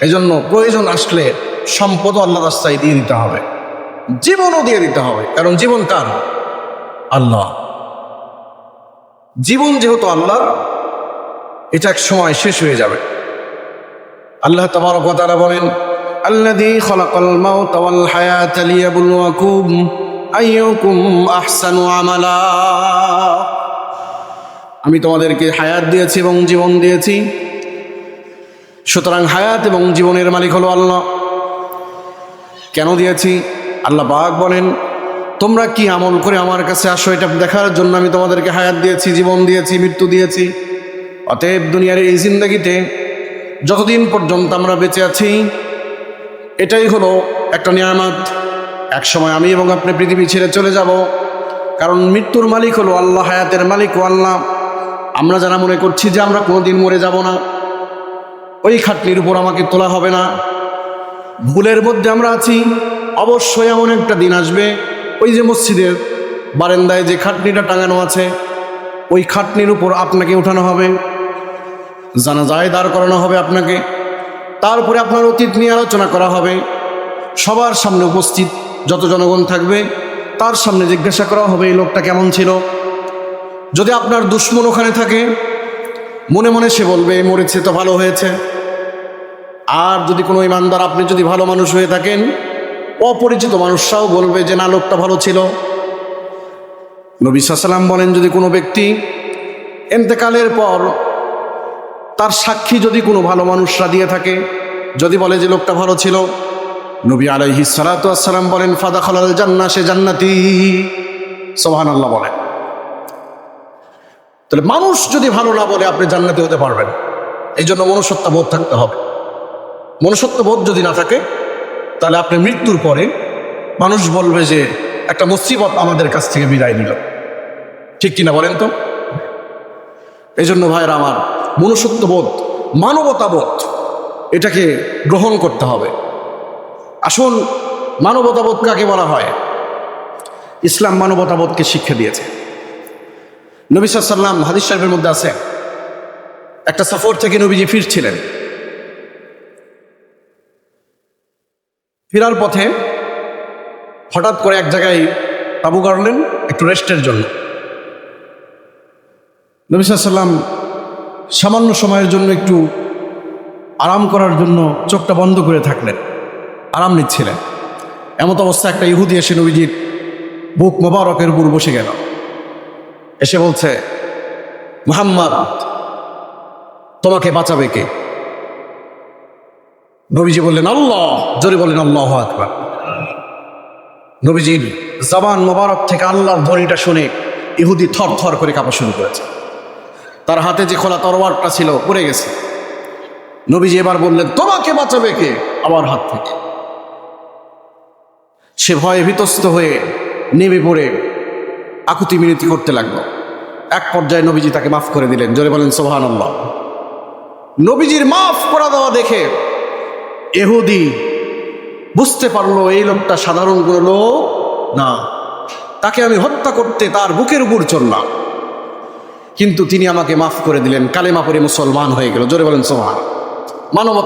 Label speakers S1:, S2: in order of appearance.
S1: এই জন্য প্রয়োজন আসলে সম্পদ আল্লাহ রাস্তায় দিয়ে দিতে হবে। জীবনও দিয়ে দিতে হবে। কারণ জীবন কার? আল্লাহ। জীবন যেহেতু আল্লাহ এটা এক সময় শেষ হয়ে যাবে। আল্লাহ ওয়া তাআলা বলেন, আল্লাযী খালাকাল মাউতা ওয়াল হায়াতা লিয়াবলুয়াকুম আইয়ুকুম আহসানু আমালা। আমি তোমাদেরকে হায়াত দিয়েছি এবং জীবন দিয়েছি। সুতরাং হায়াত এবং জীবনের মালিক হলো আল্লাহ। কেন দিয়েছি? আল্লাহ পাক বলেন, তোমরা কি আমল করে আমার কাছে আসো? এটা দেখার জন্য আমি তোমাদেরকে হায়াত দিয়েছি, জীবন দিয়েছি, মৃত্যু দিয়েছি। অতএব দুনিয়ার এই জিন্দগিতে যতদিন পর্যন্ত আমরা বেঁচে আছি, এটাই হলো একটা নিয়ামত। এক সময় আমি এবং আপনি পৃথিবী ছেড়ে চলে যাব, কারণ মৃত্যুর মালিক হলো আল্লাহ, হায়াতের মালিক ও আল্লাহ। আমরা যারা মনে করছি যে আমরা কোনোদিন মরে যাব না ওই খাটনির উপর আমাকে তোলা হবে না। ভুলের মধ্যে আমরা আছি। অবশ্যই এমন একটা দিন আসবে। ওই যে মসজিদের বারেন্দায় যে খাটনিটা টাঙানো আছে, ওই খাটনির উপর আপনাকে উঠানো হবে। জানাজায় দাঁড় করানো হবে আপনাকে। তারপরে আপনার অতীত নিয়ে আলোচনা করা হবে। সবার সামনে উপস্থিত যত জনগণ থাকবে, তার সামনে জিজ্ঞাসা করা হবে এই লোকটা কেমন ছিল। যদি আপনার দুশ্মন ওখানে থাকে মনে মনে সে বলবে মরেছে তো ভালো হয়েছে। আর যদি কোনো ইমানদার আপনি যদি ভালো মানুষ হয়ে থাকেন, অপরিচিত মানুষরাও বলবে যে, না, লোকটা ভালো ছিল। নবী বলেন, যদি কোনো ব্যক্তি এন্তেকালের পর তার সাক্ষী যদি কোনো ভালো মানুষরা দিয়ে থাকে, যদি বলে যে, লোকটা ভালো ছিল, নবী সালাতাম বলেন ফাদা খালাল জান্না সে জান্নাতি। সোহান আল্লাহ বলেন। তাহলে মানুষ যদি ভালো না বলে, আপনি জান্নাতি হতে পারবেন। এই জন্য মনুষ্যত্ব বোধ থাকতে হবে। মনুষ্যত্ব বোধ যদি না থাকে, তাহলে আপনি মৃত্যুর পরে মানুষ বলবে যে, একটা মুসিবত আমাদের কাছ থেকে বিদায় নিল। ঠিক কিনা বলেন তো? এই জন্য ভাইয়ের আমার, মনুষ্যত্ববোধ, মানবতাবোধ, এটাকে গ্রহণ করতে হবে। আসুন, মানবতাবোধ কাকে বলা হয়? ইসলাম মানবতাবোধকে শিক্ষা দিয়েছে। নবী সাল্লাম হাদিস সাহেবের মধ্যে আছে, একটা সফর থেকে নবীজি ফিরছিলেন। ফেরার পথে হঠাৎ করে এক জায়গায় তাবু গাড়লেন একটু রেস্টের জন্য। নবী সাল্লাম সামান্য সময়ের জন্য একটু আরাম করার জন্য চোখটা বন্ধ করে থাকলেন, আরাম নিচ্ছিলেন। এমত অবস্থা একটা ইহুদি এসে নবীজির বুক মোবারকের উপর বসে গেল। এসে বলছে, মুহাম্মদ, তোমাকে বাঁচাবে কে? নবীজি বললেন, আল্লাহ। জোরে বললেন, আল্লাহ আকবার। নবীজির জবান মোবারক থেকে আল্লাহর ধ্বনিটা শুনে ইহুদি থর থর করে কাঁপা শুরু করেছে। তার হাতে যে খোলা তরোয়ারটা ছিল, পড়ে গেছে। নবীজি এবার বললেন, তোমাকে বাঁচাবে কে? আমার হাত থেকে। সে ভয়ে ভীতস্ত হয়ে নেমে পড়ে আকুতি মিনতি করতে লাগল। এক পর্যায়ে নবীজি তাকে মাফ করে দিলেন। জোরে বলেন সোহান আল্লাহ নবীজির মাফ করা দেওয়া দেখে এহুদি বুঝতে পারল, এই লোকটা সাধারণ কোনো লোক না। তাকে আমি হত্যা করতে তার বুকের উপর চললাম কিন্তু তিনি আমাকে মাফ করে দিলেন, কালেমা পরে মুসলমান হয়ে গেল। জোরে বলেন সোহান মানবতা